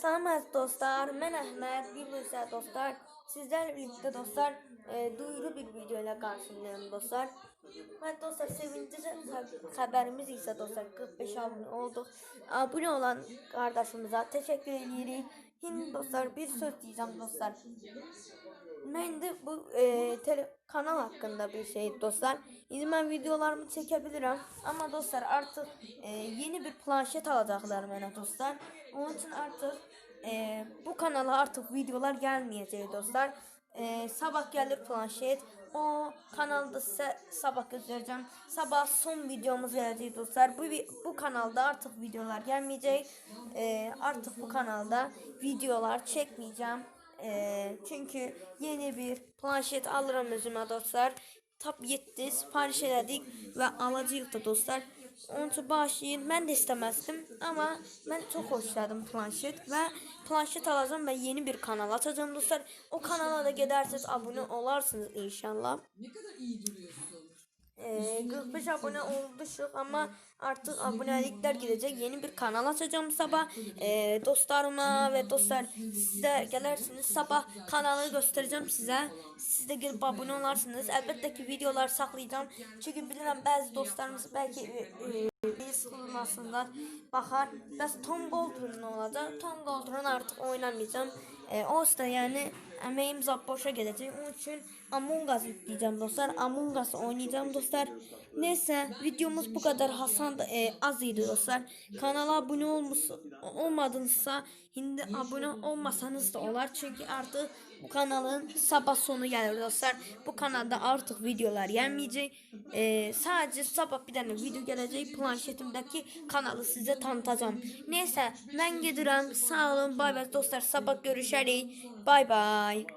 Samet dostlar, mən Əhməd, bir isə dostlar, sizlerle birlikte dostlar e, duyuru bir video ile karşınızdayım dostlar. Ben dostlar sevinci haberimiz ise dostlar 45 abone olduk. Abone olan kardeşimize teşekkür ediyoruz. Şimdi dostlar bir söz diyeceğim dostlar. Ben de bu e, tele, kanal hakkında bir şey dostlar. Ben videolarımı çekebilirim. Ama dostlar artık e, yeni bir planşet alacaklar bana dostlar. Onun için artık e, bu kanala artık videolar gelmeyecek dostlar. E, sabah gelir planşet. O kanalda size sabah göstereceğim. Sabah son videomuz gelecek dostlar. Bu bu kanalda artık videolar gelmeyecek. E, artık bu kanalda videolar çekmeyeceğim. Ee, çünkü yeni bir planşet alırım özüme dostlar. Top 7 sipariş elədik və alacağıq dostlar. Üçün bağışlayın. Mən də istəməzdim, amma mən çox xoşladım planşet və planşet alacağım və yeni bir kanal açacağım dostlar. O kanala da gedərsiniz, abunə olarsınız inşallah. Ne kadar iyi duruyorsun. Ee, 45 abone olmuşuz ama artık abonelikler gidecek. Yeni bir kanal açacağım sabah. Ee, dostlarıma ve dostlar size gelirsiniz sabah kanalı göstereceğim size. Siz de gelip abone olarsınız. Elbette ki videolar saklayacağım. Çünkü bilirəm bazı dostlarımız belki e, e. Bakar. Bəs Tom Goldrun olacak. Tom Goldrun artık oynamayacağım. E, o da yani emeğim zap boşa gelecek. Onun için Among Us yükleyeceğim dostlar. Among Us oynayacağım dostlar. Neyse videomuz bu kadar. Hasan da e, az idi dostlar. Kanala abone olmuş, olmadınızsa şimdi abone olmasanız da olar. Çünkü artık bu kanalın sabah sonu gelir dostlar. Bu kanalda artık videolar gelmeyecek. E, sadece sabah bir tane video gelecek. Planşetimdeki kanalı size tanıtacağım. Neyse ben gidiyorum. Sağ olun. Bay bay dostlar. Sabah görüşürüz. Bay bay.